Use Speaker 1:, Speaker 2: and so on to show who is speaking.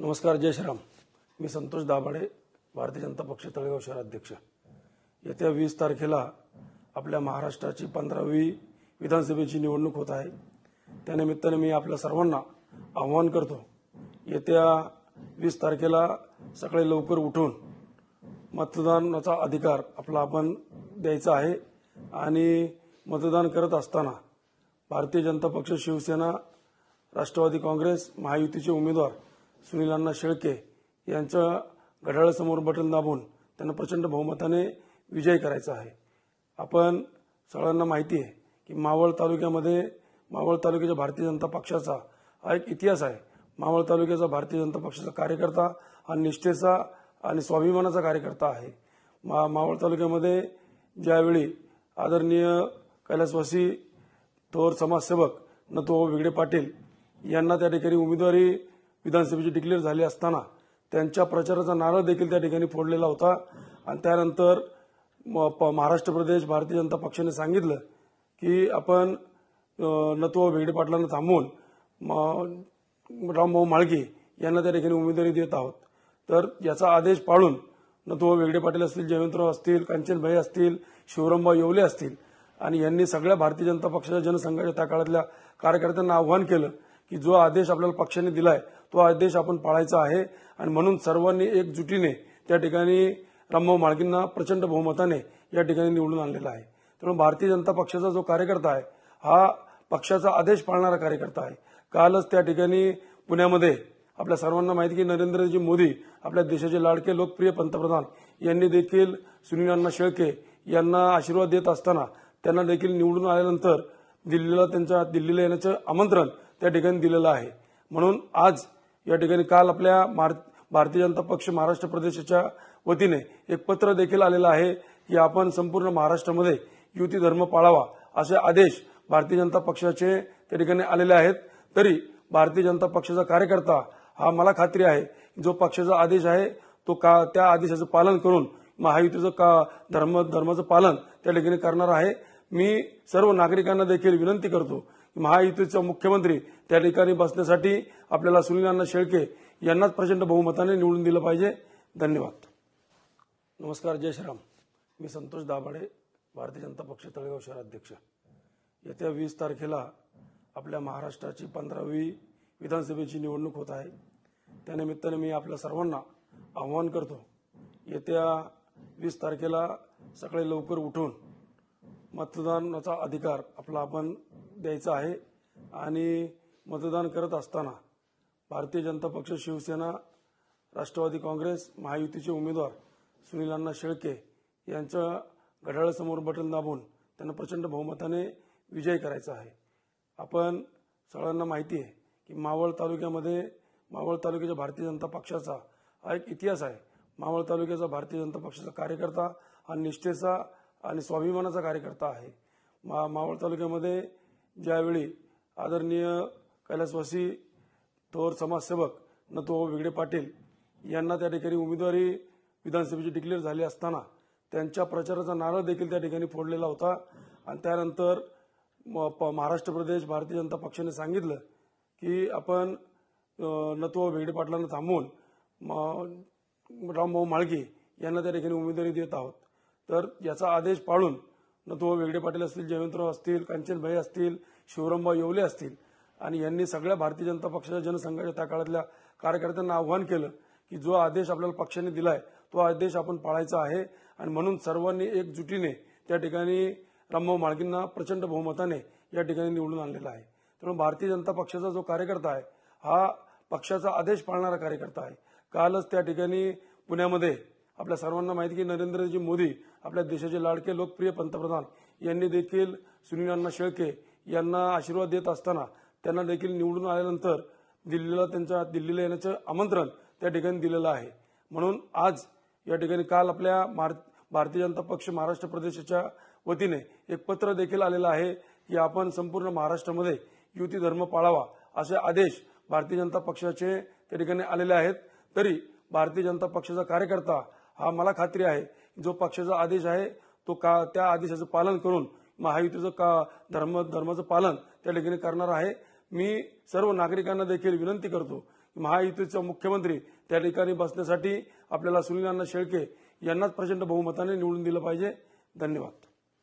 Speaker 1: नमस्कार जय श्रीराम. मी संतोष दाभाडे भारतीय जनता पक्ष तळेगाव शहर अध्यक्ष. येत्या वीस तारखेला आपल्या महाराष्ट्राची पंधरावी विधानसभेची निवडणूक होत आहे. त्यानिमित्ताने मी आपल्या सर्वांना आव्हान करतो येत्या वीस तारखेला सकाळी लवकर उठून मतदानाचा अधिकार आपला आपण द्यायचा आहे आणि मतदान करत असताना भारतीय जनता पक्ष शिवसेना राष्ट्रवादी काँग्रेस महायुतीचे उमेदवार सुनील अण्णा शेळके यांच्या घड्याळासमोर बटन दाबून त्यांना प्रचंड बहुमताने विजय करायचा आहे. आपण सगळ्यांना माहिती आहे की मावळ तालुक्यामध्ये मावळ तालुक्याच्या भारतीय जनता पक्षाचा हा एक इतिहास आहे. मावळ तालुक्याचा भारतीय जनता पक्षाचा कार्यकर्ता हा निष्ठेचा आणि स्वाभिमानाचा कार्यकर्ता आहे. मा मावळ तालुक्यामध्ये ज्यावेळी आदरणीय कैलासवासी थोर समाजसेवक नथुभाऊ वेगडे पाटील यांना त्या ठिकाणी उमेदवारी विधानसभेची डिक्लेअर झाली असताना त्यांच्या प्रचाराचा नारळ देखील त्या ठिकाणी फोडलेला होता. आणि त्यानंतर म- प- महाराष्ट्र प्रदेश भारतीय जनता पक्षाने सांगितलं की आपण अं, भेगडे पाटलांना थांबवून म- रामभाऊ माळगे यांना त्या ठिकाणी उमेदवारी देत आहोत. तर याचा आदेश पाळून नथुभाऊ वेगडे पाटील असतील जयवंतराव असतील कांचनभाई असतील शिवरामभाऊ येवले असतील आणि यांनी सगळ्या भारतीय जनता पक्षाच्या जनसंघाच्या त्या काळातल्या कार्यकर्त्यांना आव्हान केलं की जो आदेश आपल्याला पक्षाने दिलाय तो आदेश आपण पाळायचा आहे. आणि म्हणून सर्वांनी एकजुटीने त्या ठिकाणी रामभाऊ माळगींना प्रचंड बहुमताने या ठिकाणी निवडून आणलेला आहे. त्यामुळे भारतीय जनता पक्षाचा जो कार्यकर्ता आहे हा पक्षाचा आदेश पाळणारा कार्यकर्ता आहे. कालच त्या ठिकाणी पुण्यामध्ये आपल्या सर्वांना माहिती की नरेंद्रजी मोदी आपल्या देशाचे लाडके लोकप्रिय पंतप्रधान यांनी देखील सुनील अण्णा शेळके यांना आशीर्वाद देत असताना त्यांना देखील निवडून आल्यानंतर दिल्लीला त्यांच्या दिल्लीला येण्याचं आमंत्रण त्या ठिकाणी दिलेलं आहे. म्हणून आज या ठिकाणी काल आपल्या भारतीय जनता पक्ष महाराष्ट्र प्रदेशाच्या वतीने एक पत्र देखील आलेलं आहे की आपण संपूर्ण महाराष्ट्रामध्ये युती धर्म पाळावा असे आदेश भारतीय जनता पक्षाचे त्या ठिकाणी आलेले आहेत. तरी भारतीय जनता पक्षाचा कार्यकर्ता हा मला खात्री आहे जो पक्षाचा आदेश आहे तो का त्या आदेशाचं पालन करून महायुतीचं का धर्म धर्माचं पालन त्या ठिकाणी करणार आहे. मी सर्व नागरिकांना देखील विनंती करतो महायुतीचा मुख्यमंत्री त्या ठिकाणी बसण्यासाठी आपल्याला सुनील अण्णा शेळके यांनाच प्रचंड बहुमताने निवडून दिलं पाहिजे. धन्यवाद. नमस्कार जय श्रीराम. मी संतोष दाभाडे भारतीय जनता पक्ष तळेगाव शहर अध्यक्ष. येत्या वीस तारखेला आपल्या महाराष्ट्राची पंधरावी विधानसभेची निवडणूक होत आहे. त्यानिमित्ताने मी आपल्या सर्वांना आव्हान करतो येत्या वीस तारखेला सकाळी लवकर उठून मतदानाचा अधिकार आपला आपण द्यायचा आहे आणि मतदान करत असताना भारतीय जनता पक्ष शिवसेना राष्ट्रवादी काँग्रेस महायुतीचे उमेदवार सुनील अण्णा शेळके यांच्या घड्याळासमोर बटन दाबून त्यांना प्रचंड बहुमताने विजय करायचा आहे. आपण सगळ्यांना माहिती आहे की मावळ तालुक्यामध्ये मावळ तालुक्याच्या भारतीय जनता पक्षाचा हा एक इतिहास आहे. मावळ तालुक्याचा भारतीय जनता पक्षाचा कार्यकर्ता हा निष्ठेचा आणि स्वाभिमानाचा कार्यकर्ता आहे. मा मावळ तालुक्यामध्ये ज्यावेळी आदरणीय कैलासवासी थोर समाजसेवक नथुभाऊ वेगडे पाटील यांना त्या ठिकाणी उमेदवारी विधानसभेची डिक्लेअर झाली असताना त्यांच्या प्रचाराचा नारळ देखील त्या ठिकाणी फोडलेला होता. आणि त्यानंतर म- प- महाराष्ट्र प्रदेश भारतीय जनता पक्षाने सांगितलं की आपण अं, नथुभाऊ भेगडे पाटलांना थांबवून म- रामभाऊ माळगे यांना त्या ठिकाणी उमेदवारी देत आहोत. तर याचा आदेश पाळून नथुभाऊ वेगडे पाटील असतील जयवंतराव असतील कांचनभाई असतील शिवरामभाऊ येवले असतील. आणि यांनी सगळ्या भारतीय जनता पक्षाच्या जनसंघाच्या त्या काळातल्या कार्यकर्त्यांना आव्हान केलं की जो आदेश आपल्याला पक्षाने दिलाय तो आदेश आपण पाळायचा आहे. आणि म्हणून सर्वांनी एकजुटीने त्या ठिकाणी रामभाऊ माळगींना प्रचंड बहुमताने या ठिकाणी निवडून आणलेला आहे. त्यामुळे भारतीय जनता पक्षाचा जो कार्यकर्ता आहे हा पक्षाचा आदेश पाळणारा कार्यकर्ता आहे. कालच त्या ठिकाणी पुण्यामध्ये आपल्या सर्वांना माहिती की नरेंद्रजी मोदी आपल्या देशाचे लाडके लोकप्रिय पंतप्रधान यांनी देखील सुनील अण्णा शेळके यांना आशीर्वाद देत असताना त्यांना देखील निवडून आल्यानंतर दिल्लीला त्यांच्या दिल्लीला येण्याचं आमंत्रण त्या ठिकाणी दिलेलं आहे. म्हणून आज या ठिकाणी काल आपल्या भारतीय जनता पक्ष महाराष्ट्र प्रदेशाच्या वतीने एक पत्र देखील आलेलं आहे की आपण संपूर्ण महाराष्ट्रामध्ये युती धर्म पाळावा असे आदेश भारतीय जनता पक्षाचे त्या ठिकाणी आलेले आहेत. तरी भारतीय जनता पक्षाचा कार्यकर्ता हा मला खात्री आहे. जो पक्षाचा आदेश आहे तो का त्या आदेशाचं पालन करून महायुतीचं का धर्म धर्माचं पालन त्या ठिकाणी करणार आहे मी सर्व नागरिकांना देखील विनंती करतो महायुतीचे मुख्यमंत्री त्या ठिकाणी बसण्यासाठी आपल्याला सुनील अण्णा शेळके यांनाच प्रचंड बहुमताने निवडून दिलं पाहिजे. धन्यवाद.